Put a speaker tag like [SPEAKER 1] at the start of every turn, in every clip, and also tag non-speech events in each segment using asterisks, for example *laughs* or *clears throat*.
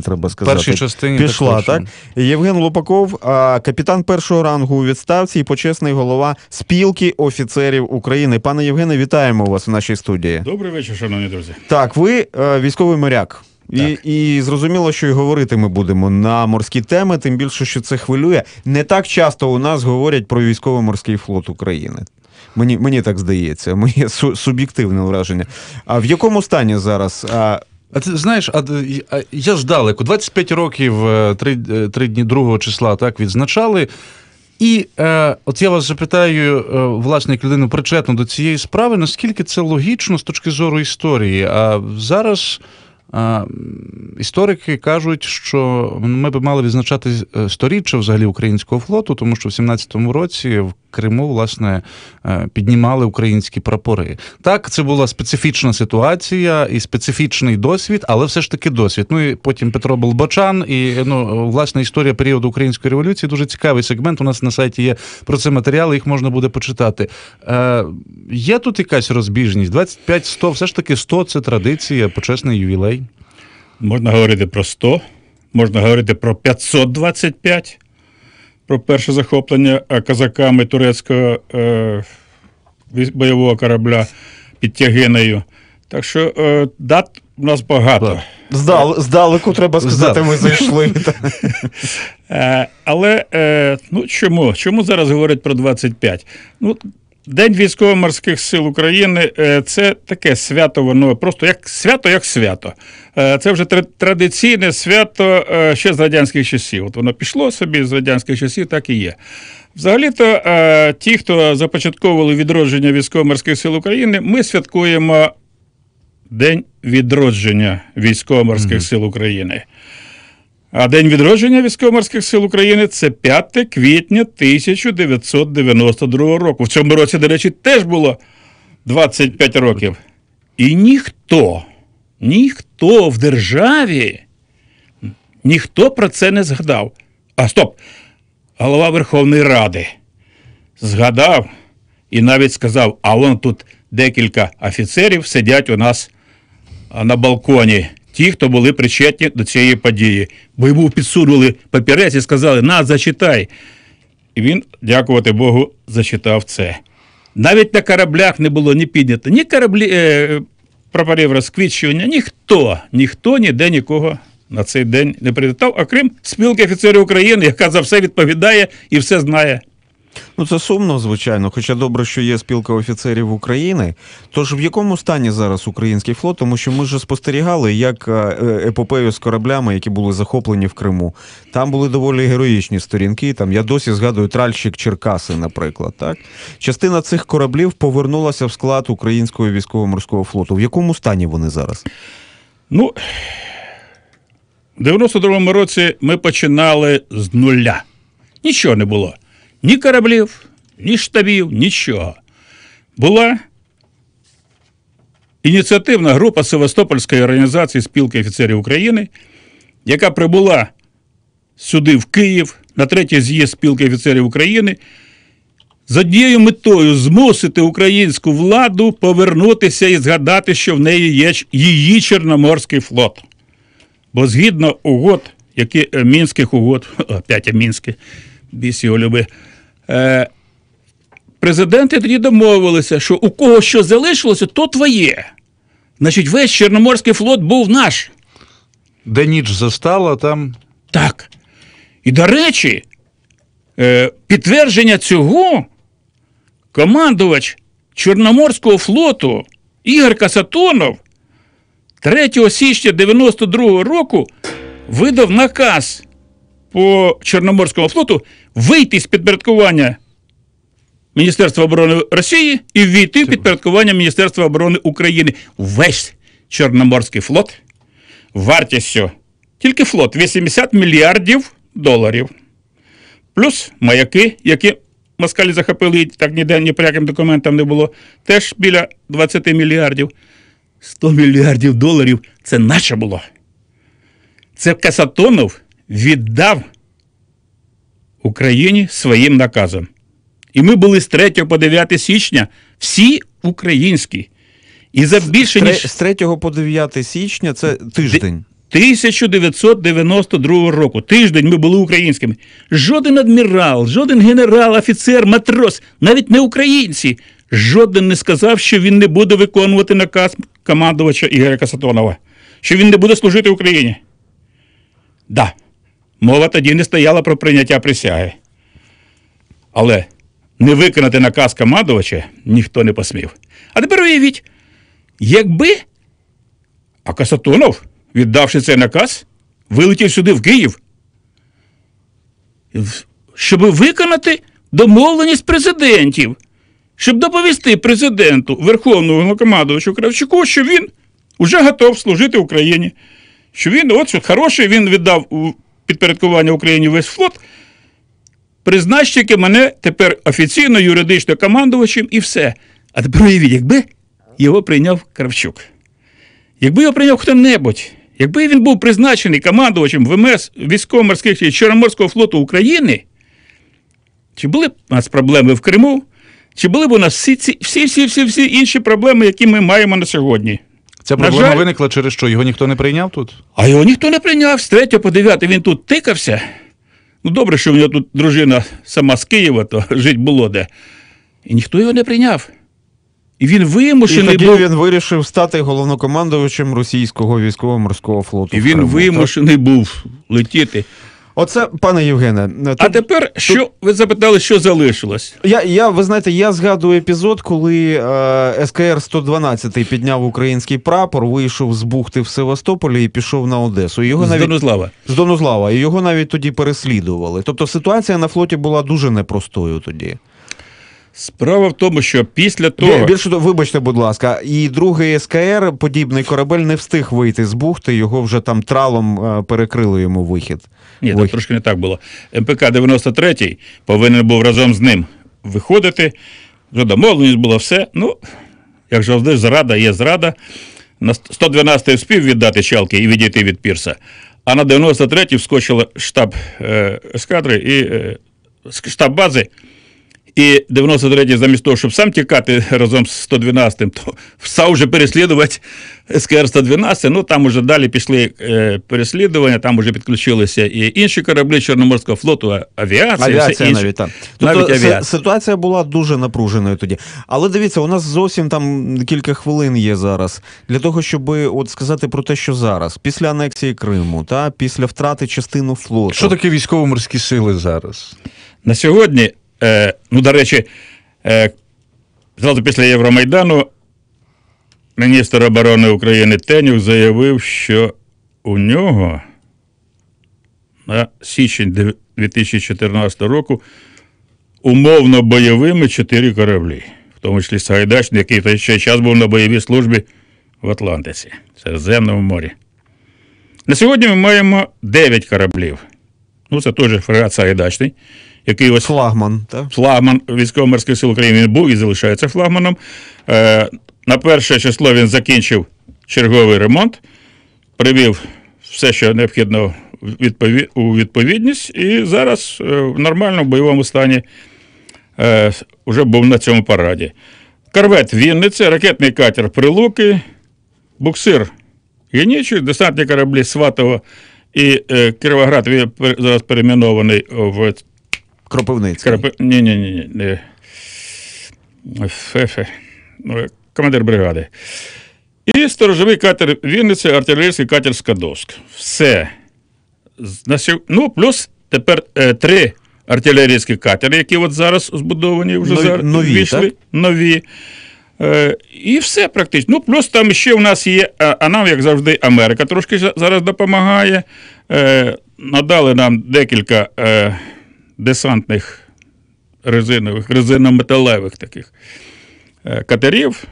[SPEAKER 1] треба сказати.
[SPEAKER 2] першій частині
[SPEAKER 1] Пішла,
[SPEAKER 2] також.
[SPEAKER 1] так? Євген Лупаков, капітан першого рангу у відставці і почесний голова спілки офіцерів України. Пане Євгене, вітаємо вас в нашій студії.
[SPEAKER 3] Добрий вечір, шановні друзі.
[SPEAKER 1] Так, ви е, військовий моряк. І, і зрозуміло, що і говорити ми будемо на морські теми, тим більше, що це хвилює. Не так часто у нас говорять про військово-морський флот України. Мені, мені так здається, моє суб'єктивне враження. А в якому стані зараз? А,
[SPEAKER 2] А ти знаєш, а, я ж далеко, 25 років, е, три, е, три дні 2 числа так відзначали. І е, от я вас запитаю, е, власне, як людину причетну до цієї справи, наскільки це логічно з точки зору історії? А зараз історики кажуть, що ми б мали відзначати е, сторіччя взагалі українського флоту, тому що в 17-му році в Криму, власне, е, піднімали українські прапори. Так, це була специфічна ситуація і специфічний досвід, але все ж таки досвід. Ну і потім Петро Болбочан, і ну, власне історія періоду української революції дуже цікавий сегмент. У нас на сайті є про це матеріали, їх можна буде почитати. Е, є тут якась розбіжність? 25-100, все ж таки 100 – це традиція, почесний ювілей.
[SPEAKER 3] Можна говорити про 100, можна говорити про 525, про перше захоплення е, казаками турецького е, бойового корабля під Тягинею. Так що е, дат у нас багато.
[SPEAKER 1] Здал, здалеку, треба сказати, ми зайшли. *laughs*
[SPEAKER 3] Е, але е, ну, чому? Чому зараз говорять про 25? Ну, День військово-морських сил України е, це таке свято, воно просто як свято, як свято. Е, Це вже традиційне свято е, ще з радянських часів. От воно пішло собі з радянських часів, так і є. Взагалі-то ті, хто започатковували відродження військово-морських сил України, ми святкуємо День відродження військово-морських сил України. А День відродження військово-морських сил України це 5 квітня 1992 року. В цьому році, до речі, теж було 25 років. І ніхто, ніхто в державі, ніхто про це не згадав. А стоп! Голова Верховної Ради згадав і навіть сказав: а вон тут декілька офіцерів сидять у нас на балконі. Ті, хто були причетні до цієї події. Бо йому підсунули папірець і сказали: на, зачитай. І він, дякувати Богу, зачитав це. Навіть на кораблях не було ні піднято, ні кораблі е, прапорів розквічування, ніхто, ніхто ніде нікого на цей день не привітав, окрім спілки офіцерів України, яка за все відповідає і все знає.
[SPEAKER 1] Ну це сумно, звичайно. Хоча добре, що є спілка офіцерів України. Тож в якому стані зараз український флот? Тому що ми ж спостерігали, як е, е, епопею з кораблями, які були захоплені в Криму. Там були доволі героїчні сторінки. Там я досі згадую тральщик Черкаси, наприклад. Так частина цих кораблів повернулася в склад українського військово-морського флоту. В якому стані вони зараз?
[SPEAKER 3] Ну, в 92-му році ми починали з нуля. Нічого не було. Ні кораблів, ні штабів, нічого. Була ініціативна група Севастопольської організації спілки офіцерів України, яка прибула сюди, в Київ, на третій з'їзд спілки офіцерів України, з однією метою змусити українську владу повернутися і згадати, що в неї є її Чорноморський флот. Бо згідно угод, які е, мінських угод, *laughs* опять мінські, біс е, президенти тоді домовилися, що у кого що залишилося, то твоє. Значить, весь Чорноморський флот був наш.
[SPEAKER 2] Де ніч застала, там
[SPEAKER 3] Так. І до речі, е, підтвердження цього командувач Чорноморського флоту Ігор Касатонов 3 січня 92 року видав наказ по Чорноморському флоту вийти з підпорядкування Міністерства оборони Росії і ввійти в підпорядкування Міністерства оборони України. Весь Чорноморський флот вартістю тільки флот 80 мільярдів доларів. Плюс маяки, які москалі захопили, і так ніде ні яким документам не було, теж біля 20 мільярдів. 100 мільярдів доларів це наше було. Це Касатонов віддав Україні своїм наказом. І ми були з 3 по 9 січня всі українські. І за більше ніж
[SPEAKER 1] З 3 по 9 січня це тиждень.
[SPEAKER 3] 1992 року. Тиждень ми були українськими. Жоден адмірал, жоден генерал, офіцер, матрос, навіть не українці, жоден не сказав, що він не буде виконувати наказ командувача Ігоря Касатонова, що він не буде служити Україні. Да, мова тоді не стояла про прийняття присяги. Але не виконати наказ командувача ніхто не посмів. А тепер уявіть, якби а Касатонов, віддавши цей наказ, вилетів сюди в Київ, щоб виконати домовленість президентів, щоб доповісти президенту Верховному Головнокомандувачу Кравчуку, що він вже готов служити Україні. Що він, от що хороший, він віддав підпорядкування Україні весь флот. Признач тільки мене тепер офіційно юридично командувачем і все. А тепер уявіть, якби його прийняв Кравчук. Якби його прийняв хто-небудь, якби він був призначений командувачем ВМС військово-морських Чорноморського флоту України, чи були б у нас проблеми в Криму, чи були б у нас всі всі, всі, всі, всі інші проблеми, які ми маємо на сьогодні?
[SPEAKER 2] Ця проблема
[SPEAKER 3] жаль-
[SPEAKER 2] виникла через що? Його ніхто не прийняв тут?
[SPEAKER 3] А його ніхто не прийняв. З 3 по 9 він тут тикався. Ну, добре, що в нього тут дружина сама з Києва, то *laughs* жить було де. І ніхто його не прийняв. І він
[SPEAKER 1] І тоді
[SPEAKER 3] був.
[SPEAKER 1] він вирішив стати головнокомандувачем російського військово-морського флоту.
[SPEAKER 3] І він
[SPEAKER 1] Криму, так?
[SPEAKER 3] вимушений був летіти.
[SPEAKER 1] Оце, пане Євгене, тут,
[SPEAKER 3] А тепер, що ви запитали, що залишилось?
[SPEAKER 1] я, я, ви знаєте, я згадую епізод, коли е, СКР 112 підняв український прапор, вийшов з бухти в Севастополі і пішов на Одесу. Його
[SPEAKER 3] З
[SPEAKER 1] навіть
[SPEAKER 3] Донузлава.
[SPEAKER 1] з Донузлава, і його навіть тоді переслідували. Тобто ситуація на флоті була дуже непростою тоді.
[SPEAKER 3] Справа в тому, що після того.
[SPEAKER 1] Більше вибачте, будь ласка, і другий СКР, подібний корабель, не встиг вийти з бухти, його вже там тралом е, перекрили йому вихід.
[SPEAKER 3] Ні,
[SPEAKER 1] Вихід.
[SPEAKER 3] трошки не так було. МПК 93 повинен був разом з ним виходити. Вже домовленість було все. Ну, як завжди, зрада є зрада. На 112-й вспів віддати чалки і відійти від пірса. А на 93-й вскочила штаб е, ескадри і е, штаб бази. І 93-й, замість того, щоб сам тікати разом з 112-м, то став вже переслідувати СКР 112. Ну там уже далі пішли е, переслідування, там вже підключилися і інші кораблі Чорноморського флоту, а- авіація, все
[SPEAKER 1] Авіація
[SPEAKER 3] інше.
[SPEAKER 1] навіть так.
[SPEAKER 3] Навіть
[SPEAKER 1] Тобто
[SPEAKER 3] авіація.
[SPEAKER 1] ситуація була дуже напруженою тоді. Але дивіться, у нас зовсім там кілька хвилин є зараз для того, щоб от сказати про те, що зараз, після анексії Криму, та після втрати частину флоту.
[SPEAKER 2] Що таке військово-морські сили зараз?
[SPEAKER 3] На сьогодні, е, ну, до речі, е, зразу після Євромайдану міністр оборони України Тенюк заявив, що у нього на січень 2014 року умовно бойовими чотири кораблі, в тому числі Сагайдачний, який той ще час був на бойовій службі в Атлантиці, Середземному морі. На сьогодні ми маємо 9 кораблів. Ну, це теж фрегат Сагайдачний, який ось
[SPEAKER 1] Флагман, так?
[SPEAKER 3] флагман військово-морських сил України він був і залишається флагманом. Е, на перше число він закінчив черговий ремонт, привів все, що необхідно відпові- у відповідність, і зараз е, в нормальному бойовому стані е, вже був на цьому параді. Корвет Вінниця, ракетний катер Прилуки, буксир Генічий, десантні кораблі Сватово і е, Кіровоград він зараз перейменований в
[SPEAKER 1] Кропивницький.
[SPEAKER 3] Карапи... Ні, ні, ні, ні. Фефе. Ну, Командир бригади. І сторожовий катер Вінниця, артилерійський катер Скадовськ. Все. Ну, плюс тепер е, три артилерійські катери, які от зараз збудовані вже
[SPEAKER 1] Нові-
[SPEAKER 3] зараз
[SPEAKER 1] нові,
[SPEAKER 3] ввійшли.
[SPEAKER 1] так?
[SPEAKER 3] Нові. Е, і все практично. Ну, плюс там ще у нас є, а, а нам, як завжди, Америка трошки зараз допомагає. Е, надали нам декілька е, десантних резинових, резинометалевих таких е, катерів.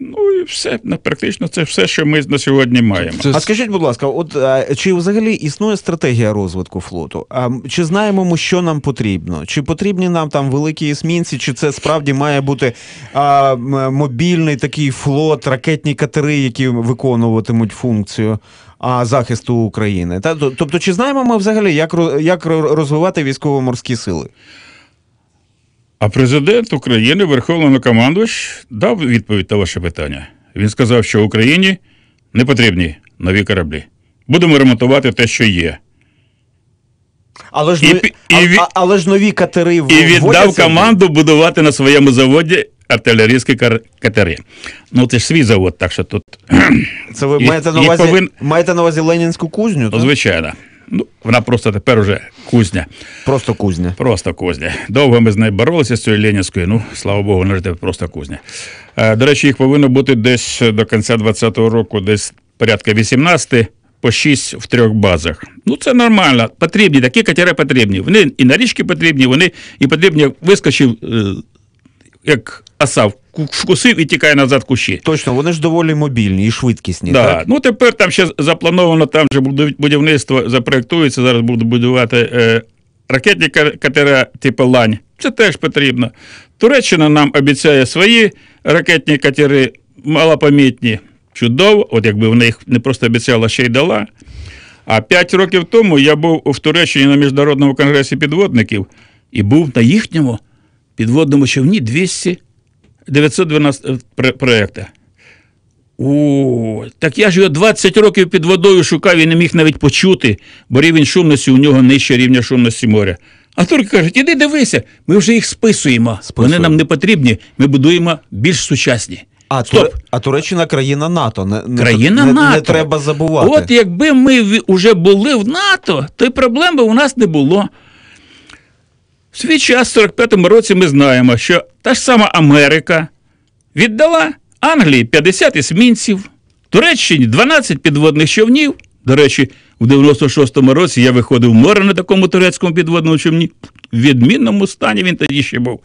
[SPEAKER 3] Ну і все. Ну, Практично це все, що ми на сьогодні маємо.
[SPEAKER 1] А скажіть, будь ласка, от е, чи взагалі існує стратегія розвитку флоту? А чи знаємо ми, що нам потрібно? Чи потрібні нам там великі есмінці, чи це справді має бути а, мобільний такий флот, ракетні катери, які виконуватимуть функцію а, захисту України? Та тобто, чи знаємо ми взагалі, як як розвивати військово-морські сили?
[SPEAKER 3] А президент України, Верховний командувач, дав відповідь на ваше питання. Він сказав, що Україні не потрібні нові кораблі. будемо ремонтувати те, що є.
[SPEAKER 1] Але ж,
[SPEAKER 3] І
[SPEAKER 1] нові,
[SPEAKER 3] і ві-
[SPEAKER 1] а- але ж нові катери
[SPEAKER 3] І віддав
[SPEAKER 1] вводяться?
[SPEAKER 3] команду будувати на своєму заводі артилерійські катери. Ну, це ж свій завод, так що тут, *clears throat*
[SPEAKER 1] Це ви
[SPEAKER 3] Їх-
[SPEAKER 1] маєте на увазі,
[SPEAKER 3] повин-
[SPEAKER 1] маєте на увазі Ленінську кузню? так?
[SPEAKER 3] звичайно. Ну, вона просто тепер уже кузня.
[SPEAKER 1] Просто кузня.
[SPEAKER 3] Просто кузня. Довго ми з нею боролися з цією Ленінською, ну, слава Богу, вона ж тепер просто кузня. Е, До речі, їх повинно бути десь до кінця 2020 року, десь порядка 18 по 6 в трьох базах. Ну, це нормально. Потрібні, такі катери потрібні. Вони і на річки потрібні, вони і потрібні, як вискочив, е, як оса, вкусив і тікає назад кущі.
[SPEAKER 1] Точно, вони ж доволі мобільні і швидкісні.
[SPEAKER 3] Да.
[SPEAKER 1] Так?
[SPEAKER 3] Ну тепер там ще заплановано, там же будівництво запроєктується, зараз будуть будувати е, ракетні ка- катера типу Лань. Це теж потрібно. Туреччина нам обіцяє свої ракетні катери малопомітні. Чудово, от якби вона їх не просто обіцяла, ще й дала. А п'ять років тому я був в Туреччині на міжнародному конгресі підводників і був на їхньому підводному човні 200 912 про- проекта. О, так я ж його 20 років під водою шукав і не міг навіть почути, бо рівень шумності у нього нижче рівня шумності моря. А турки кажуть, іди дивися, ми вже їх списуємо.
[SPEAKER 1] Списуємо.
[SPEAKER 3] Вони нам не потрібні, ми будуємо більш сучасні.
[SPEAKER 1] А,
[SPEAKER 3] Стоп.
[SPEAKER 1] А Туреччина країна НАТО. Не, не,
[SPEAKER 3] Країна
[SPEAKER 1] не,
[SPEAKER 3] НАТО.
[SPEAKER 1] Не треба забувати.
[SPEAKER 3] От якби ми вже були в НАТО, то й проблем би у нас не було. Свій час, в 45-му році, ми знаємо, що та ж сама Америка віддала Англії 50 есмінців, Туреччині 12 підводних човнів. До речі, в 96-му році я виходив в море на такому турецькому підводному човні. В відмінному стані він тоді ще був.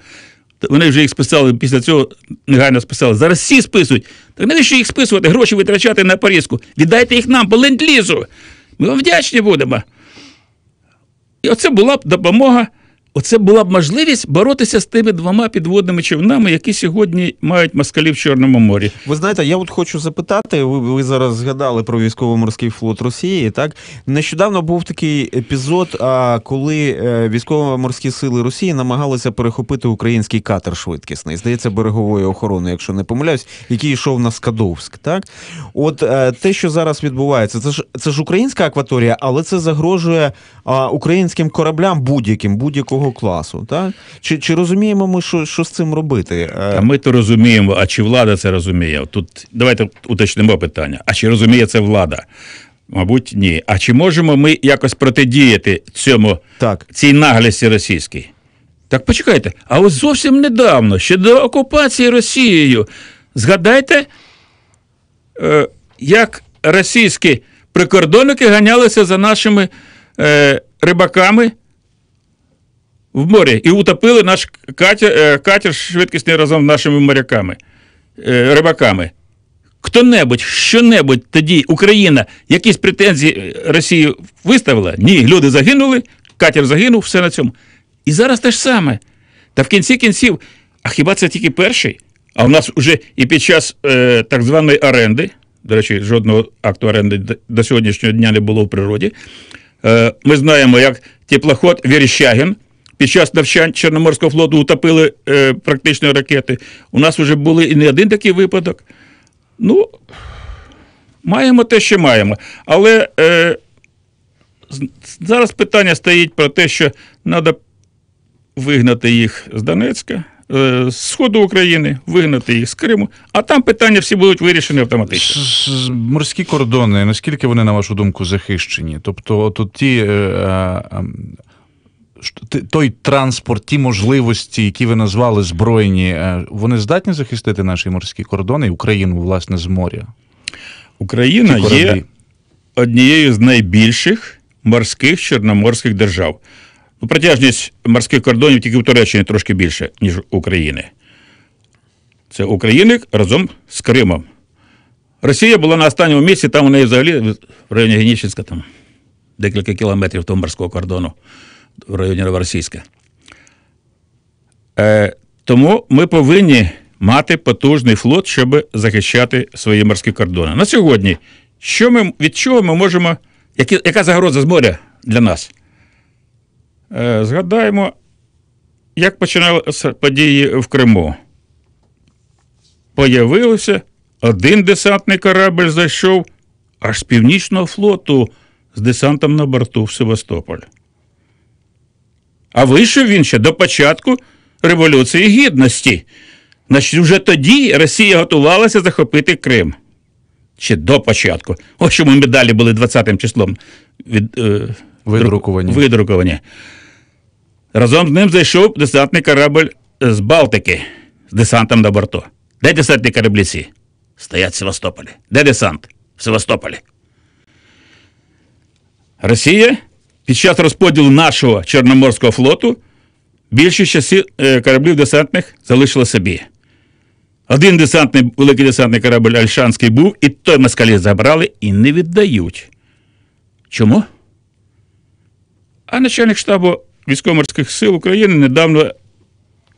[SPEAKER 3] Вони вже їх списали, після цього негайно списали. Зараз всі списують. Так навіщо їх списувати, гроші витрачати на порізку? Віддайте їх нам по ленд-лізу. Ми вам вдячні будемо. І оце була б допомога, оце була б можливість боротися з тими двома підводними човнами, які сьогодні мають москалі в Чорному морі.
[SPEAKER 1] Ви знаєте, я от хочу запитати. Ви, ви зараз згадали про військово-морський флот Росії. Так нещодавно був такий епізод, коли е, військово-морські сили Росії намагалися перехопити український катер швидкісний, здається, берегової охорони, якщо не помиляюсь, який йшов на Скадовськ. Так, от е, те, що зараз відбувається, це ж це ж українська акваторія, але це загрожує українським кораблям будь-яким, будь-якого класу. Так чи, чи розуміємо ми, що, що з цим робити? Е,
[SPEAKER 3] А ми то розуміємо, а чи влада це розуміє? Тут давайте уточнимо питання. А чи розуміє це влада? Мабуть, ні. А чи можемо ми якось протидіяти цьому
[SPEAKER 1] Так.
[SPEAKER 3] цій наглісті російській? Так почекайте, а ось зовсім недавно, ще до окупації Росією, згадайте, е, як російські прикордонники ганялися за нашими е, рибаками в морі і утопили наш катер, катер швидкісний разом з нашими моряками, е, рибаками. Хто-небудь, що-небудь тоді Україна якісь претензії е, Росії виставила? Ні, люди загинули, катер загинув, все на цьому. І зараз те ж саме. Та в кінці кінців, а хіба це тільки перший? А в нас вже і під час е, так званої оренди, до речі, жодного акту оренди до- до сьогоднішнього дня не було в природі. Е, ми знаємо, як теплоход Віріщагін під час навчань Чорноморського флоту утопили е, практично ракети. У нас вже були і не один такий випадок. Ну, маємо те, що маємо. Але е, зараз питання стоїть про те, що треба вигнати їх з Донецька, е, з сходу України, вигнати їх з Криму, а там питання всі будуть вирішені автоматично.
[SPEAKER 2] Морські кордони, наскільки вони, на вашу думку, захищені? Тобто, от ті. е, е, ем, той транспорт, ті можливості, які ви назвали збройні, е, вони здатні захистити наші морські кордони і Україну, власне, з моря?
[SPEAKER 3] Україна є однією з найбільших морських чорноморських держав. Ну, протяжність морських кордонів тільки в Туреччині трошки більше, ніж України. Це України разом з Кримом. Росія була на останньому місці, там у неї взагалі в районі Генічинська, там декілька кілометрів того морського кордону в районі Новоросійська. Е, тому ми повинні мати потужний флот, щоб захищати свої морські кордони. На сьогодні, що ми, від чого ми можемо, які, яка загроза з моря для нас? Е, згадаємо, як починалися події в Криму. Появився один десантний корабль, зайшов, аж з Північного флоту з десантом на борту в Севастополь. А вийшов він ще до початку Революції Гідності. Значить, вже тоді Росія готувалася захопити Крим. Ще до початку. Ось чому медалі були 20-м числом від, е,
[SPEAKER 2] Видрукувані.
[SPEAKER 3] друк- Разом з ним зайшов десантний корабль з Балтики з десантом на борту. Де десантні кораблі ці? Стоять в Севастополі. Де десант? В Севастополі. Росія під час розподілу нашого Чорноморського флоту більшість часи е, кораблів десантних залишила собі. Один десантний, великий десантний корабль Альшанський був, і той москалі забрали і не віддають. Чому? А начальник штабу військово-морських сил України недавно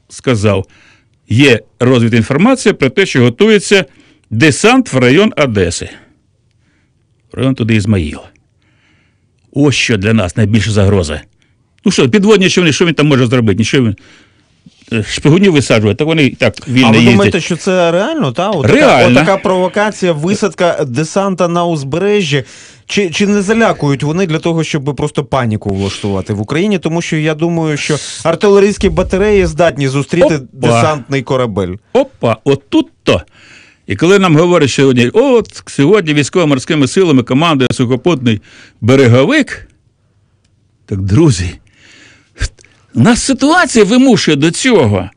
[SPEAKER 3] сказав: є розвідка інформація про те, що готується десант в район Одеси. В район туди Ізмаїл. Ось що для нас найбільша загроза. Ну що, підводні човни, що він там може зробити? Нічого він. е, Шпигунів висаджує, так вони і так
[SPEAKER 1] А
[SPEAKER 3] вільно
[SPEAKER 1] ви
[SPEAKER 3] їздять.
[SPEAKER 1] думаєте, що це реально? Та? От
[SPEAKER 3] Реально.
[SPEAKER 1] Така, отака провокація, висадка десанта на узбережжі. Чи, чи не залякують вони для того, щоб просто паніку влаштувати в Україні? Тому що я думаю, що артилерійські батареї здатні зустріти
[SPEAKER 3] Опа.
[SPEAKER 1] десантний корабель.
[SPEAKER 3] Опа, отут то. І коли нам говорять сьогодні, от сьогодні військово-морськими силами командує сухопутний береговик, так, друзі, нас ситуація вимушує до цього,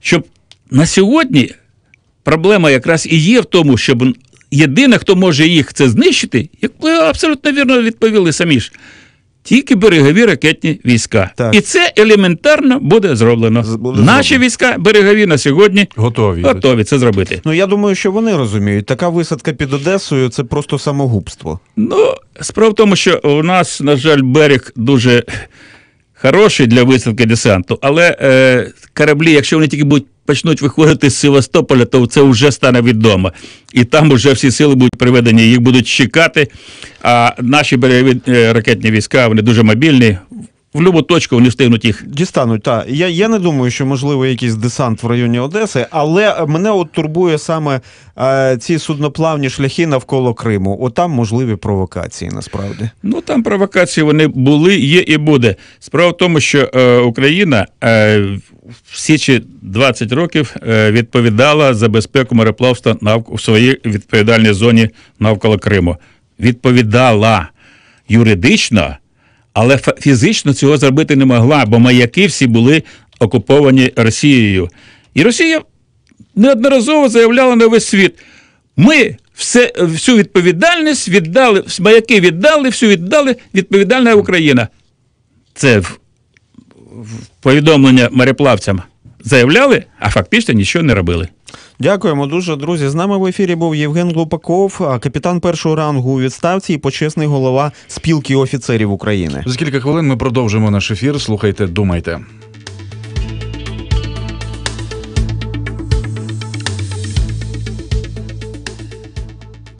[SPEAKER 3] щоб на сьогодні проблема якраз і є в тому, щоб єдине, хто може їх це знищити, як ви абсолютно вірно відповіли самі ж, тільки берегові ракетні війська.
[SPEAKER 1] Так.
[SPEAKER 3] І це елементарно буде зроблено.
[SPEAKER 1] Буде
[SPEAKER 3] Наші
[SPEAKER 1] зроблено.
[SPEAKER 3] війська берегові на сьогодні
[SPEAKER 2] Готові.
[SPEAKER 3] готові це зробити.
[SPEAKER 1] Ну я думаю, що вони розуміють, така висадка під Одесою це просто самогубство.
[SPEAKER 3] Ну, справа в тому, що у нас, на жаль, берег дуже хороший для висадки десанту, але е, кораблі, якщо вони тільки будуть почнуть виходити з Севастополя, то це вже стане відомо. І там вже всі сили будуть приведені, їх будуть чекати. А наші е, ракетні війська вони дуже мобільні. В будь-яку точку вони встигнуть їх.
[SPEAKER 1] Дістануть, так. Я, я не думаю, що можливо якийсь десант в районі Одеси, але мене от турбує саме е, ці судноплавні шляхи навколо Криму. Отам можливі провокації насправді.
[SPEAKER 3] Ну там провокації вони були, є і буде. Справа в тому, що е, Україна е, всі ці 20 років е, відповідала за безпеку мореплавства навк- у своїй відповідальній зоні навколо Криму. Відповідала юридично, але фізично цього зробити не могла, бо маяки всі були окуповані Росією. І Росія неодноразово заявляла на весь світ. Ми все, всю відповідальність віддали, маяки віддали, всю віддали, відповідальна Україна. Це в, в повідомлення мореплавцям заявляли, а фактично нічого не робили.
[SPEAKER 1] Дякуємо дуже, друзі. З нами в ефірі був Євген Глупаков, капітан першого рангу у відставці і почесний голова спілки офіцерів України.
[SPEAKER 2] За кілька хвилин ми продовжимо наш ефір. Слухайте, думайте.